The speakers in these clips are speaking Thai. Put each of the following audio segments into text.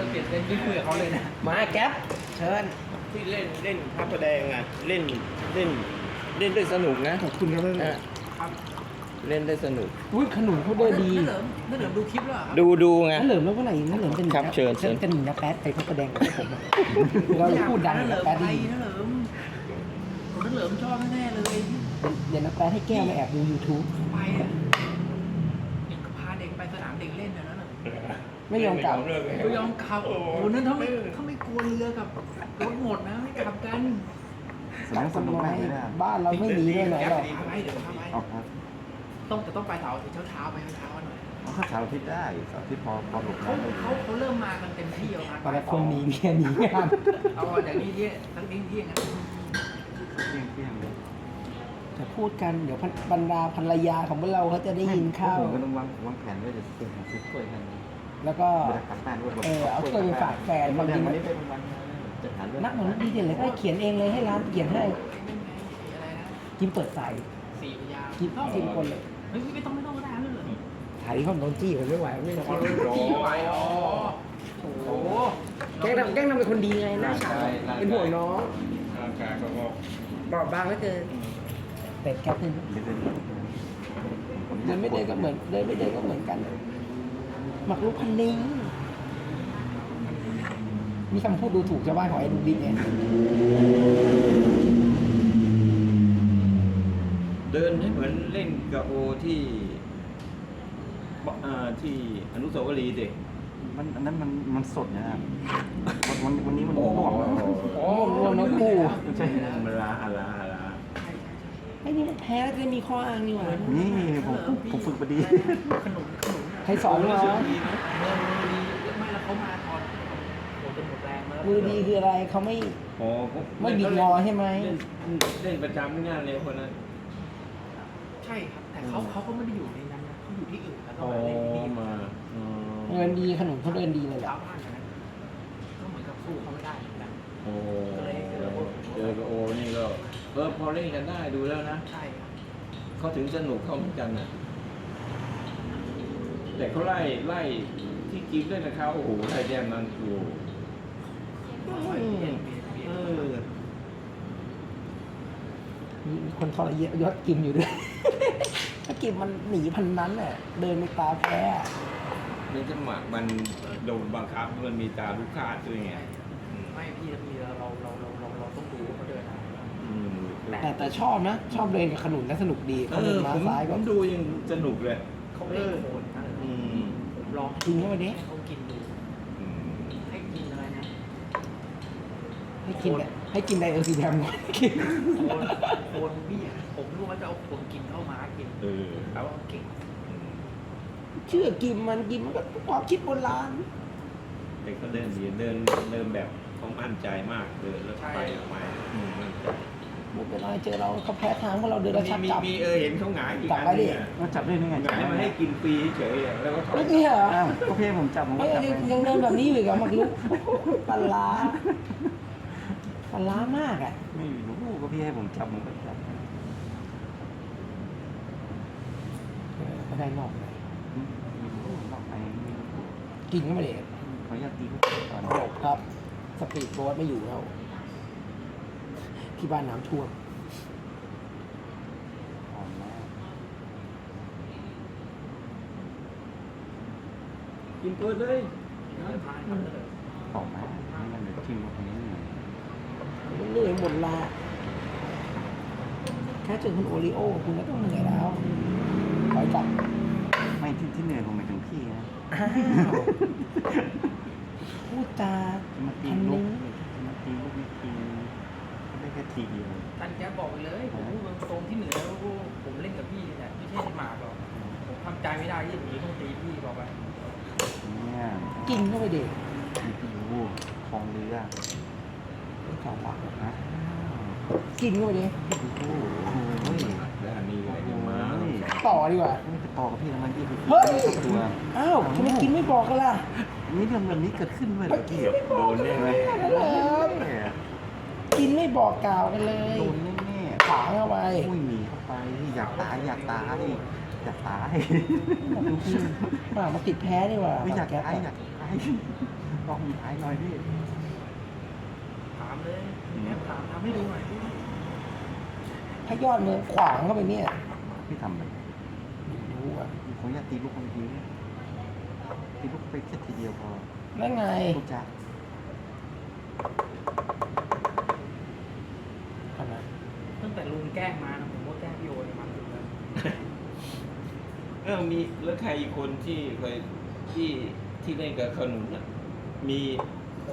อเปลี่ยนเล่นไม่คุยกับเขาเลยนะมาแก๊ปเชิญที่เล่นเล่นพระประแดงอะเล่นเล่นเล่นได้สนุกนะขอบคุณครับเออครับเล่นได้สนุกอุ้ยขนุนเขาเดินดีนั่นเหลิมนั่นเหลิมดูคลิปแล้วเหรอครับดูดูไง นั่นเหลิมแล้วเมื่อไหร่นั่นเหลิมเป็นครับเชิญเชิญ เป็นหนึ่งนะแป๊ดไปพระประแดงกับพวกผมอะเราพูดดังนั่นเหลินะมแป๊ดไปได้ยินนั่นเหลิมผมนั่นเหลิมชอบแน่ๆเลยเดี๋ยวนะแป๊ดให้แก้วมาแอบดู YouTube ไปอะยังพาเด็กไปสนามเด็กเล่นนะนั่นเหลิม ไม่ยอมกลับไม่ยอมขับโอ้โหนั่นถ้าไม่ถ้าไม่กลัวเรือกับรถหมดนะไม่ขับกันสนุกสนุกมากเลยนะบ้านเราไม่หนีเลยไหนหรอกพาไปเดี๋ยวพาไปเอาครับต้องแต่ต้องไปเสาร์อาทิตย์เช้าๆไปเช้าๆหน่อยเอาข้าวเสาร์อาทิตย์ได้เสาร์อาทิตย์พอพอหลบเขาน้ำได้เขาเขาเริ่มมากันเต็มที่แล้วนะตอนแรกคนหนีเมียหนีงานเอาจากนี้เที่ยงทั้งนี้เที่ยงอะเที่ยงเที่ยงเลยจะพูดกันเดี๋ยวบรรดาภรรยาของพวกเราเขาจะได้ยินข้าวผมก็ต้องวางวางแผนไว้จะซื้อซื้อกล้วยกัน แล้วก็เวลากลับบ้านด้วยเออเอากล้วยไปฝากแฟนบางทีบางทีวันนี้เป็นวันจะหาเรื่องนักเหมือนดีเด่นเลยก็เขียนเองเลยให้ร้านเขียนให้อะไรนะกินเปิดใส่สี่พยางกินกินคนเลยเฮ้ยไม่ต้องไม่ต้องก็ได้นั่นเหรอถ่ายที่ห้องโดนจี้ผมไม่ไหวไม่ไหวที่ไปอ๋อโอ้โหแกล้งทำแกล้งทำเป็นคนดีไงหน้าฉากเป็นห่วงน้องร่างกายก็งอกบอบบางเหลือเกินแต่แก๊ปเนี่ยเดินเดินไม่เดินก็เหมือนเดินไม่เดินก็เหมือนกัน หมักลุกพันลิงมีคำพูดดูถูกชาวบ้านของไอ้ดุกดิกไงเดินให้เหมือนเล่นกับโอที่บอ่าที่อนุสาวรีย์เด็ก มันอันนั้นมันมันสดนะครับวันวันวันนี้มันโอ้ง่วงแล้วอ๋อรวมน้องกูใช่มันลาอาลาอาลาไอ้นี่มันแพ้แล้วจะมีข้ออ้างนี่หว่า นี่ผมผมฝึกมาดี ขนมขนมใครสอนเหรอเมือดีไม่แล้วเขามาตอนโอ้จนหมดแรงแล้วมือดีคืออะไรเขาไม่ อ๋อก็ไม่บิดงอใช่ไหม เล่นเล่นประจำงานเลยคนนั้นใช่ครับ แต่เขาเขาก็ไม่ได้อยู่ในนั้นนะเขาอยู่ที่อื่นแล้วก็อ๋อมาเล่นที่นี่มา อ๋อเงินดีขนมเขาเดินดีเลยแหละชาวบ้านนะก็เหมือนกับสู้เขาไม่ได้เหมือนกันโอ้เจอกับโอนี่ก็เออพอเล่นกันได้ดูแล้วนะ ใช่ครับ เขาถึงสนุกเขาเหมือนกันนะ แต่เขาไล่ไล่ที่กิฟเล่นกับเขาโอ้โหไล่แดมนั้นโอ้โหค่อยๆเปลี่ยนเปลี่ยนเปลี่ยนเออมีคนทรยศยศกิมอยู่ด้วย ถ้ากิมมันหนีพันนั้นน่ะเดินในตาแพ้อะในจังหวะมันโดนบังคับมันมีตาลูกค้าดด้วยไงอืมไม่พี่พี่เราเราเราเราเราเราต้องดูว่าเขาเดินอะไรอืมแต่แต่ชอบนะ ชอบเดินกับขนุนนะสนุกดีเอเขาเดิอนมาผมซ้ายผก็มดูยังสนุกเลย เขาเล่นโคนนะอืมผมล องกินเข้าไปดิให้เขากินดูอืมให้กินอะไรนะให้กินเนี่ยให้กินไดโอซีแดมก่อนกินโคนโคนพี่อะผมรู้ว่าจะเอาโคนกินเข้ามากินเออแต่ว่าเก่งเชื่อกิมมันกิมมันก็ความคิดโบราณเด็กก็เดินดีเดินเดินแบบเขามั่นใจมากเดินแล้วไปออกมาอืมมั่นใจ บุกไปเลยเจอเราเขาแพ้ทางเพราะเราเดินแล้วชักมีจับ มีเออเห็นเขาหงายอีกจับอันไว้หนึดิงอะก็จับได้นี่ไงหงายมาให้กินฟรีเฉยๆอะแล้วก็ถอไม่ยใช่เหรออ้าวก็พี่ให้ผมจับผมเอ้ก็ยจับยังไปยังเดินแบบนี้อยู่อีกเหรอมักลุกปลาร้าปลาร้ามากอะไม่รู้ก็พี่ให้ผมจับผมก็จับเออก็ได้นอกเลยไม่รู้นอกไปไม่รู้กินก็ไม่ได้ขออนุญาตตีเขาก่อน จบครับ สปีดโบ๊ทไม่อยู่แล้ว ที่บ้านน้ำท่วม อ่อนมากกินเปิดเลยเดินมาเขาเลยต่อมาไม่งั้นเดี๋ยวทิ้งไว้ตรงนี้หน่อยเหนื่อยหมดละแค่เจอคุณโอริโอ คุณก็ต้องเหนื่อยแล้วขอยกลับไม่ที่ที่เหนื่อยผมหมายถึงพี่นะอ้าวพูดจาจะมาตีพันลูลิกงจะมาตีลูกนี่ทีได้แค่ทีเดียวท่านแกบอกไปเลยผมพูดตรงๆที่เหนือแล้วผมเล่นกับพี่เนี่ยไม่ใช่หมากหรอกผมทำใจไม่ได้ที่ผมจะต้องตีพี่บอกไปเนี่ยกินเข้าไปเด็กมีพี่ยูคลองเรือสองปากนะกินเข้าไปดิพี่ยูโอ้ยแล้วอันนี้อะไรกันมาเฮ้ยต่อดีกว่าไม่ไปต่อกับพี่ทำไมพี่ไปเฮ้ยเข้าตัวอ้าวทำไมกินไม่บอกกันล่ะนี่เรื่องแบบนี้เกิดขึ้นด้วยเหรอพี่โดนแน่ไหมนั่นแหละ กินไม่บอกกล่าวกันเลยโดนแน่ถางเข้าไปๆอุ้ยหนีเข้าไปอยากตายอยากตายอยากตายดูพี่หมามาติดแพ้ดีกว่าไม่อยากแก๊ปตายอยากตายบอกมีท้ายหน่อยพี่ถามเลยแค่ถามทำให้ดูหน่อยพี่ถ้ายอดมือขวางเข้าไปเนี่ยพี่ทำเลยไม่รู้อะผมอยากตีลูกคนทีตีลูกไปแค่ทีเดียวพอนั่นไงลูกจ้า ขนาด ตั้งแต่ลุงแกล้งมานะผมว่าแกล้งพี่โอเนี่ยมันสุดแล้วเออมีแล้วใครอีกคนที่เคยที่ที่เล่นกับขนุนน่ะมี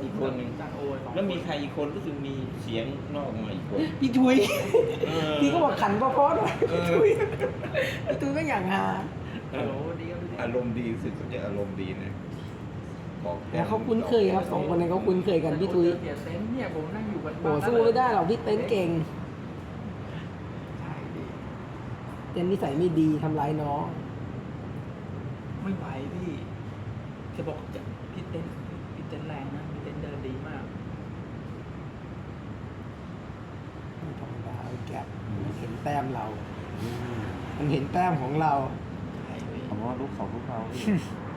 อีกคนหนึ่งจันโอสองแล้วมีใครอีกคนรู้สึกมีเสียงนอกมาอีกคนพี่ทุยเออ พี่ก็บอกขันก็เพราะด้วยเอพี่อทุยพี่ทุยก็อย่างฮาเอโอ้อโหดีครับพี่อารมณ์ดีรู้สึกเขาจะอารมณ์ดีนะบอกแล้วเขาคุ้นเคยครับสองคนนั้นเขาคุ้นเคยกันพี่ทุยเสียเซนส์เนี่ยผมนั่งอยู่กันโอ้สู้ไม่ได้หรอกพี่เต้นเก่ง ใช่ดิ เต้นนิสัยไม่ดีทำร้ายน้อง ไม่ไหวพี่แกบอกจะพี่เต้นพี่เต้นแรงนะพี่เต้นเดินดีมาก ไม่ธรรมดาไอ้แก๊ปมันเห็นแต้มเรามันเห็นแต้มของเราใช่พี่ผมว่าลูกสองลูกเราพี่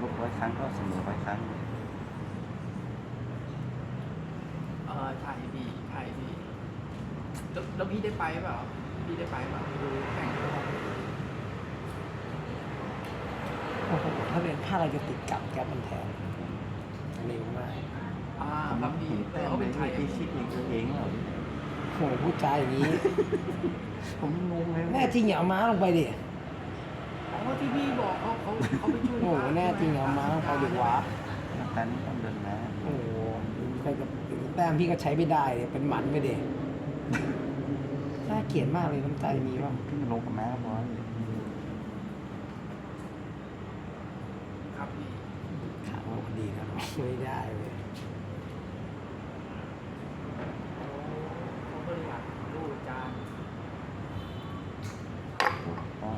ลูกร้อยครั้งก็เสมอร้อยครั้งเออใช่พี่ใช่พี่แล้วแล้วพี่ได้ไปเปล่าพี่ได้ไปเปล่าดูแข่งด้วยกัน โอ้โหถ้าเรียนภาคอะไรจะติดกับแก๊ปมันแทนเร็วมากอ่าผมครับพี่เห็นแต่แต้มเขาเลเป็ยนไทยพี่คิดเองตัวเองเหรอโอ้โหพูดจาอย่างนี้ ผมงงเลยแน่จริงอย่าเอาม้าลงไปดิเพราะว่าที่พี่บอกเขาเขาเขาไปช่วยโอ้โหแน่จริงอย่าเอาม้าลงไปดีกว่าน้ำตาลนี่ต้องเดินนะโอ้โหใครกับแต้มพี่ก็ใช้ไม่ได้เลยเป็นหมันไปดิน่าเกลียดมากเลยน้ำใจมีป่ะพี่มันลงกับแม่พอครับพี่ ขาวพอ ดีนะไม่ได้เลย เขาก็เลยอยากรู้อาจารย์ ถูกต้อง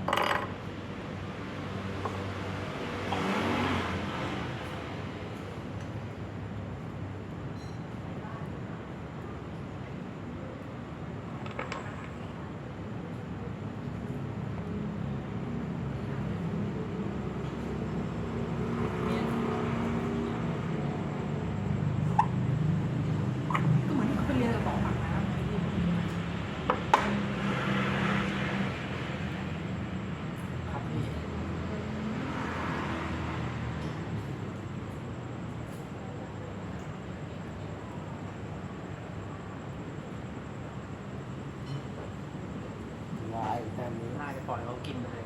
เนี่ยก็เหมือนเขาไปเรียนกับสองปากน้ำพี่ครับพี่ วาย แต้มนี้น่าจะปล่อยเขากินไปเลย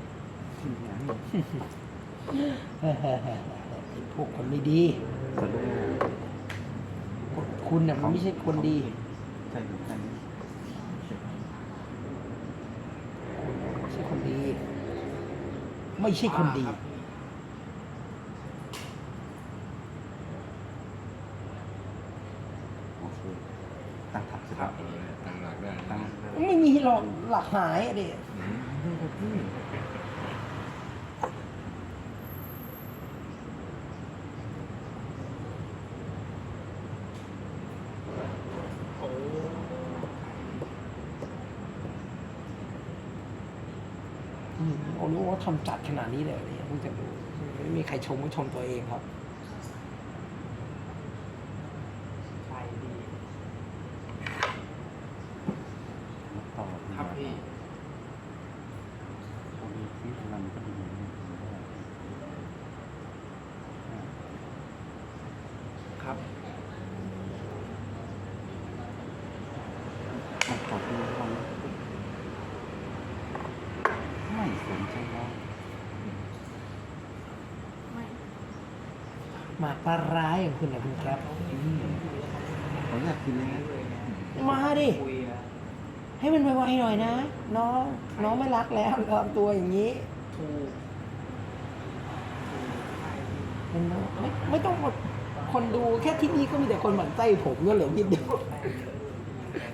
ไอ้พวกคนไม่ดีสะดุ้งคุณน่ะมันไม่ใช่คนดีใช่ถูกแค่นี้ไม่ใช่คนดี ไม่ใช่คนดีรับพี่โอเคตั้งทับเสร็จครัแล้บวตั้งหลักได้ตั้ง ไม่มีหรอกหลักหายอะดิโอ้ อืมโอ้ รู้ว่าทำจัดขนาดนี้เลยเหรอเนี่ยเพิ่งจะรู้ไม่มีใครชมก็ชมตัวเองครับใช่ดีต่อครับพี่ผมมีที่พลังก็ดีครับขอที่พลังไม่ สนใจเราไม่หมากปลาร้ายอย่างคุณนะคุณครับ ผมอยากกินเลยนะมาดิคุยอะให้มันไวๆหน่อยนะ น้อง น้องไม่รักแล้วทำตัวอย่างนี้ถูกถูกใช่พี่เป็นน้องไม่ไม่ต้องหมดคนดูแค่ที่นี่ก็มีแต่คนหมั่นไส้ผมก็เหลือนิดเดียว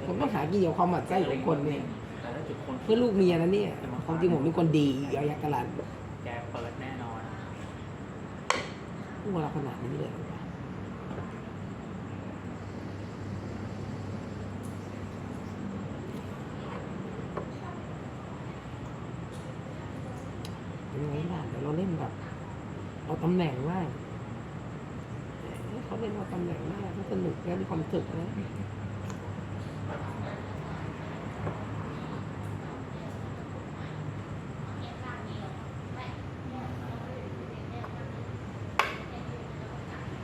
ผมต้องหากินกับความหมั่นไส้ของคนเนี่ยแต่ถ้าจุดคน เพื่อลูกเมียนะเนี่ยความจริงผมเป็นคนดียอยักษ์กะลันแกเปิดแน่นอนพูดเราขนาดนี้เลยเหรอวะยังไงล่ะเดี๋ยวเราเล่นแบบเอาตำแหน่งว่างเขาเล่นเอาตำแหน่งหน้าก็สนุกแล้วมีความสุขนะ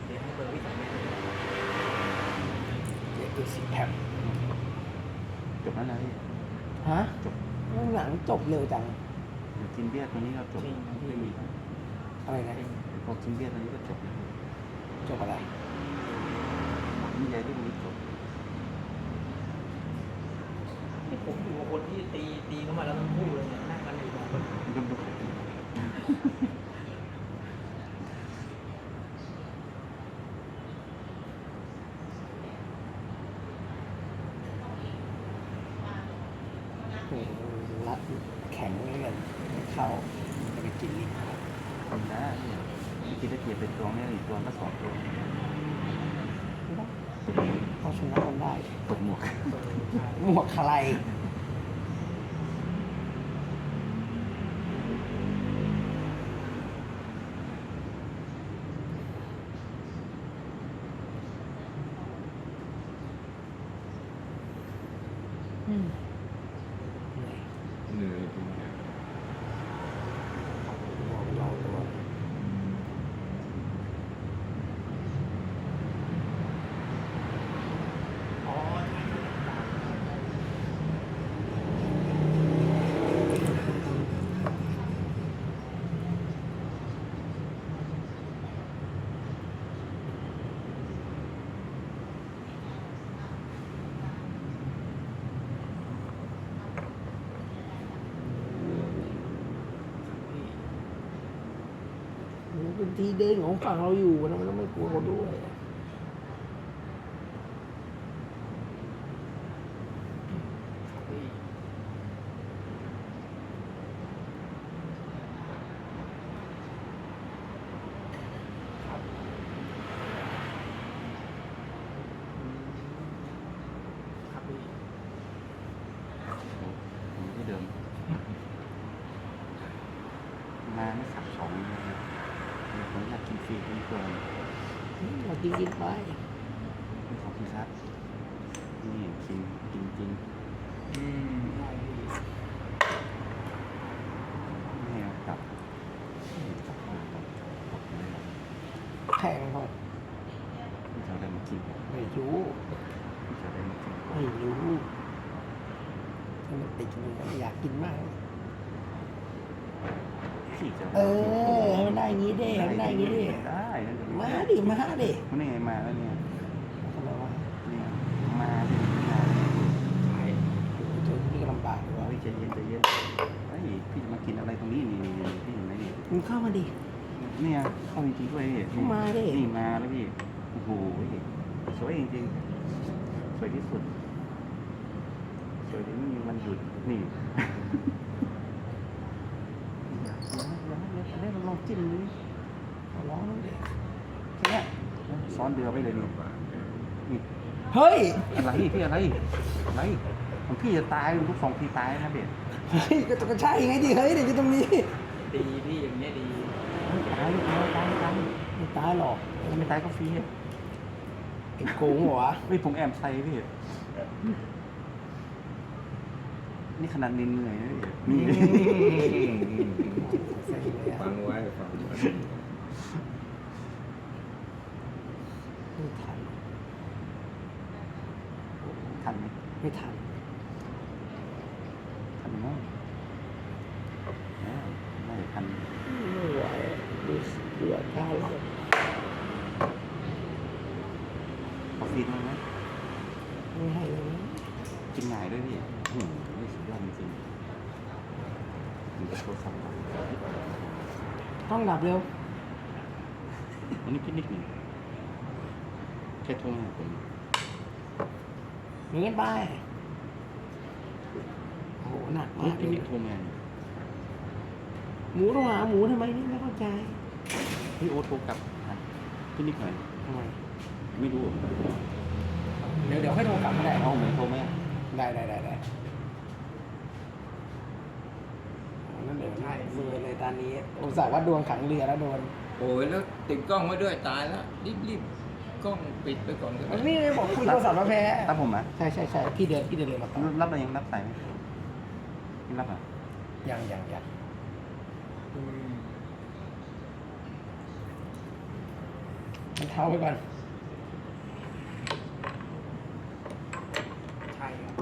เดี๋ยวให้เบอร์พี่สองเมตร เดี๋ยวดูสิแพม จบแล้วนะพี่ ฮะหนังจบเร็วจังเดี๋ยวกินเบียร์ตัวนี้ก็จบจริงพี่ไม่มีแล้วอะไรนะพอกินเบียร์ตัวนี้ก็จบแล้วจบอะไรนี่ยายเรื่องนี้จบที่ผมอยู่กับคนที่ตีตีเข้ามาแล้วทั้งคู่เลยเนี่ยนั่งกันอยู่สองคน ก็ดู โอ้โหรัดแข็งเลยกันเข้าจะไปกินลิ้น ทำได้เนี่ยเมื่อกี้ได้เกียรเป็นตัวเนี่ยอีกตัวก็สองตัว ไม่ต้องเขาชนะมันได้ ตกหมวก หมวกใครอืมเหนื่อย เหนื่อยจริง ลองลองตัว อ๋อ มันเป็น ทีเดินของฝั่งเราอยู่นะมันต้องไม่กลัวเขาด้วย พี่ครับครับพี่ ผมที่เดิม มาไม่สับสองเลยนะเดี๋ยวผมอยากกินฟรีกินเกิน เรา กินกินไปไม่ขอบคุณครับ นี่กินกินจริงอืมได้พี่ไม่เอากลับไม่กลับไม่กลับกลับไม่ได้แพงพอไม่จะเอาอะไรมากินไม่รู้ไม่จะเอาอะไรมากินไม่รู้ถ้ามันติดมืออยากกินมากพี่จะเออให้มันได้ ดี๋ยวมาดิมาดิมันนี่ไงมาแล้วเนี่ยทำไมวะเนี่ยมาดิมาใช่เจอที่ลำบากเลยวะเฮ้ยใจเย็นใจเย็นเฮ้ยพี่จะมากินอะไรตรงนี้นี่นี่นี่พี่เห็นไหมนี่มึงเข้ามาดิเนี่ยเข้าจริงๆด้วยพี่เข้ามาดินี่มาแล้วพี่โอ้โหสวยจริงๆสวยที่สุดสวยที่ไม่มีวันหยุดนี่เดี๋ยวเดี๋ยวเดี๋ยวลองจิ้มดูขอร้องแล้วดิแค่ เนี้ยซ้อนเดือไปเลยนี่นี่เฮ้ย อะไรพี่อะไรอะไรของพี่จะตายลูกสองพี่ตายนะเด็ดเฮ้ยก็ก็ใช่ไงดิเฮ้ยเดี๋ยวอยู่ตรงนี้ดีพี่อย่างเงี้ยดีตายตายตายตายไม่ตายหรอกถ้าไม่ตายก็ฟรีอะไอ้โกงเหรอวะเฮ้ยผมแอบใส่พี่นี่ขนาดเหนื่อยๆนะพี่นี่ใส่เลยอะฟังไว้ฟังไว้ ไม่ทัน ทัน ไหมไม่ทันทันมั้งเออน่าจะทันไม่ไหวดูเดือดข้าวแล้วเอาฟีดมาไหมไม่ให้เลยนะกินง่ายด้วยพี่โอ้โหนี่สุดยอดจริงๆมันจะโทรศัพท์ก่อนต้องดับเร็ววันนี้พินิกหนึ่งแค่โทรหาผม เงี้ยไปโอ้โหหนักเฮ้ยมากเลพิยนิกโทรมาหมูต้องหาหมูทำไมนี่ไม่เข้าใจพี่โอ๊ตโทรกลับหาพินิกหน่อยทำไมไม่รู้เดี๋ยวเดี๋ยวให้โทรกลับก็ได้เอาเหมือนโทรไหมได้ได้ได้ได้นั่นเดี๋ยวได้มือเลยตอนนี้อุตส่าห์ว่าดวงขังเรือแล้วโดน โอ้ยแล้วติดกล้องไว้ด้วยตายแล้วรีบรีบ กล้องปิดไปก่อนก็มันได้นี่เลยบอกคุยโทรศัพท์มาแพ้ตามผมอะใช่ใช่ใช่พี่เดินพี่เดินเลยมาต่อรับเรายังรับสายไหมไม่รับอะยังยังยังมันเท้าไปก่อนใช่ครับ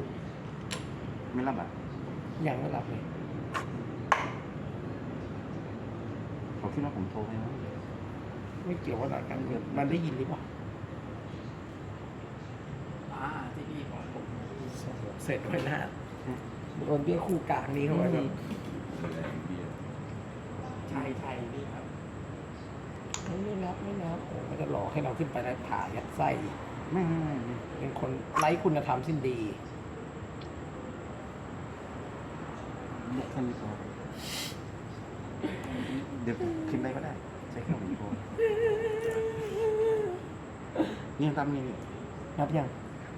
ไม่รับอะยังไม่หลับเลยผมคิดว่าผมโทรไปแล้วไม่เกี่ยวกับการเงินมันได้ยินหรือเปล่าอ่าที่พี่บอกผม เสร็จไปหน้าโดนเบี้ยคู่กลางนี้เข้าไปแบบใช่ใช่พี่ครับไม่รับไม่รับโอ้ก็จะหลอกให้เราขึ้นไปแล้วผ่ายัดไส้ไม่ไม่ไม่ไม่เป็นคนไร้คุณธรรมสิ้นดีเรียกแค่นี้พอเดี๋ยวคิดอะไรก็ได้ ใช้แค่ผมโทรนี่รับนี่รับยัง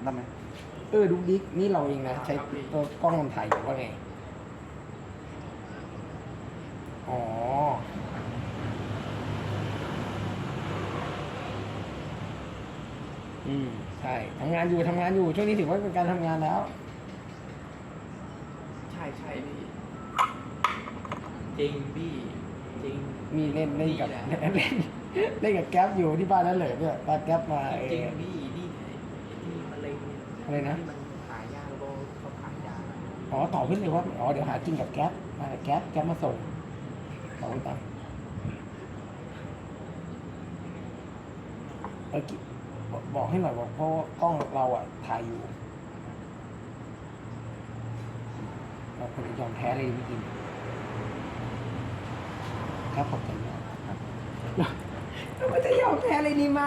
รับไหม เออดูดิกนี่เราเองนะ ใช้ตัวกล้องมันถ่ายอยู่ว่าไง อ๋อ อืม ใช่ทำงานอยู่ทำงานอยู่ ช่วงนี้ถือว่าเป็นการทำงานแล้ว ใช่ใช่พี่จริงพี่จริง มีเล่นเล่นกับนี่แหละเล่นเล่นกับแก๊ปอยู่ที่บ้านนั่นเลยเนี่ยตาแก๊ปมาเอจริงอ พี่นี่ที่มะเร็ง อะไรนะ ที่มันหายาแล้วก็เขาขายยาอ๋อต่อขึ้นเลยว่าอ๋อเดี๋ยวหากินกับแก๊ปมากับแก๊ปแก๊ปมาส่งต่อไปตังเออกิบอกบอกให้หน่อยบอกเพราะว่ากล้องเราอะถ่ายอยู่เราควรจะยอมแพ้เลยไม่กินครับขอบใจมากครับ เราไม่จะยอมแพ้เลยดีไหม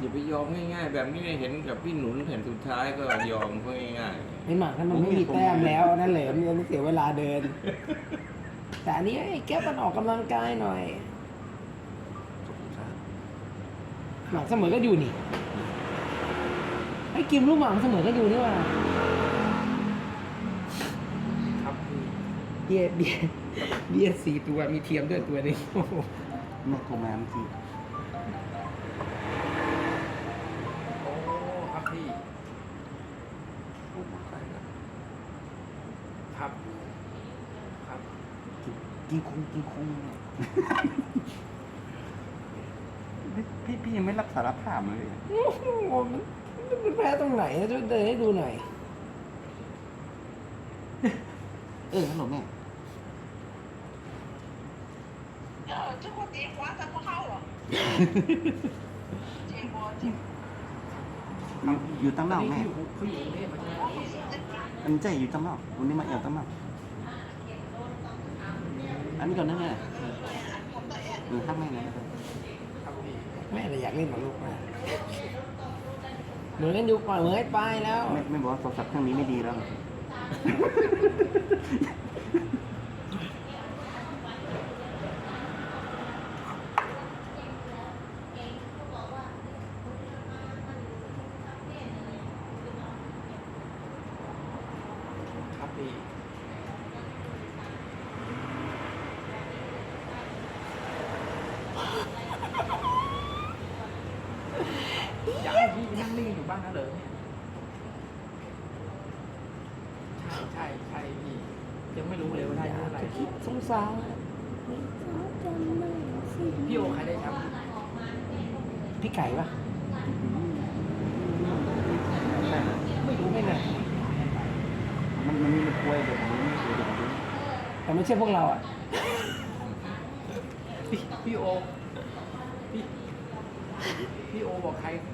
อย่าไปยอมง่ายๆ แบบนี้เห็นกับพี่หนุนแผ่นสุดท้ายก็ยอมเขาง่ายไม่หมากถ้ามันไม่มีแต้มแล้วนั่นเลยมันไม่เสียเวลาเดิน แต่อันนี้ไอ้แก๊ปมันออกกำลังกายหน่อย หมากเสมอก็อยู่นี่ไอ้กิมลูกหมากเสมอก็อยู่นี่ว่าครับพี่เบียร์เบียร์เบียร์สี่ตัวมีเทียมด้วยตัวหนึงโอ้โหเมื่อโทรมาเมื่อกี้ กินคงกินคงเนี่ยพี่พี่ยังไม่รับสารภาพเลยโอ้โหมันมันแพ้ตรงไหนอะช่วยเดินให้ดูหน่อยเออฮัลโหลแม่เออทุกคนตีหัวจะพวกเขาเหรอเจ๊บอเจ๊อยู่อยู่ตั้งนอกแม่เขาอยู่เขาอยู่กรุงเทพมาใช่ไหมอันใจอยู่ตั้งนอกวันนี้มาเอวตั้งนอก อันนี้ก่อนนะแม่เออห้ามแม่นะครับพี่แม่เลยอยากเล่นกับลูกมากเหมือนกันอยู่ปล่อยเหมือนให้ไปแล้ว ไม่ไม่บอกว่าโทรศัพท์เครื่องนี้ไม่ดีแล้วากให้พี่นั่งนิ่งอยู่บ้างนะเหรอเนี่ยใช่ใช่ใช่พี่ยังไม่รู้เลยว่าได้เท่าไหร่คิดสงสารพี่โอใครได้แชมป์พี่ไก่ปะใช่เหรอไม่รู้ไม่น่ามันมันมีมันกล้วยเดี๋ยวผมไม่รู้เดี๋ยวผมรู้แต่ไม่ใช่พวกเราอะพี่พี่โอพี่พี่โอบอกใคร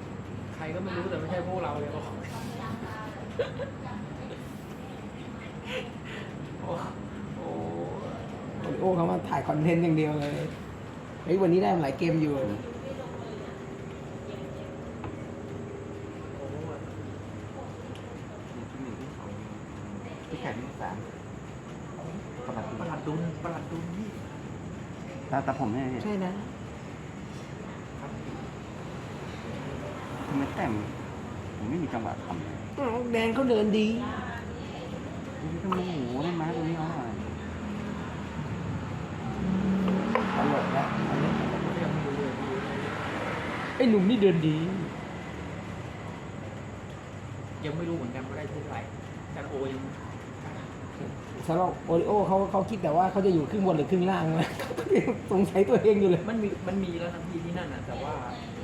ใค รก็ไม่รู้แต่ไม่ใช่พวกเราเลยบอกโอ้โอ้โอริโอเขามาถ่ายคอนเทนต์อย่างเดียวเลยเฮ้ยวันนี้ได้หลายเกมอยู่ ที่หนึ่งที่สองที่แข่งที่สามประมาณประหลัดดุลประหลัดดุลพี่แต่แต่ผมเนี่ยใช่นะ ครับ ทำไมแต้มผมไม่มีจังหวะทำเลยอ้าวแดงเขาเดินดี นี่ก็โมโหได้ไหมตรงนี้เอาหน่อยตลกแล้วอันนี้ผมยังไม่รู้เลยพี่ไอ้หนุ่มนี่เดินดีคยังไม่รู้เหมือนกันว่าได้เท่าไหร่อาจารย์โอยัง สำหรับโอริโอเขาเขาคิดแต่ว่าเขาจะอยู่ครึ่งบนหรือครึ่งล่างนะ สงสัยตัวเองอยู่เลย มันมีมันมีแล้วนะพี่ที่นั่นน่ะแต่ว่า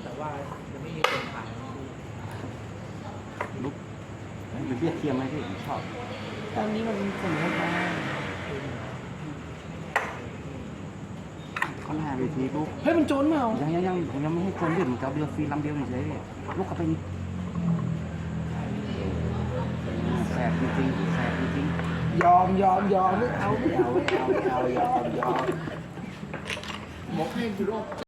แต่ว่ายังไม่มีคนขายนะพี่ ลุก เฮ้ยเป็นเบี้ยเทียมไหมพี่ผมชอบ ตอนนี้มันเสมอกันเขาหน้าเวทีปุ๊บเฮ้ยมันโจรเปล่ายังยังยังผมยังไม่ให้คนเล่นผมจะเอาเรือฟรีลำเดียวเฉยๆลุกเข้าไปนี่แสบจริงๆแสบจริงๆยอมยอมยอมไม่เอาไม่เอาไม่เอาไม่เอายอมยอม บอกให้อยู่รอบ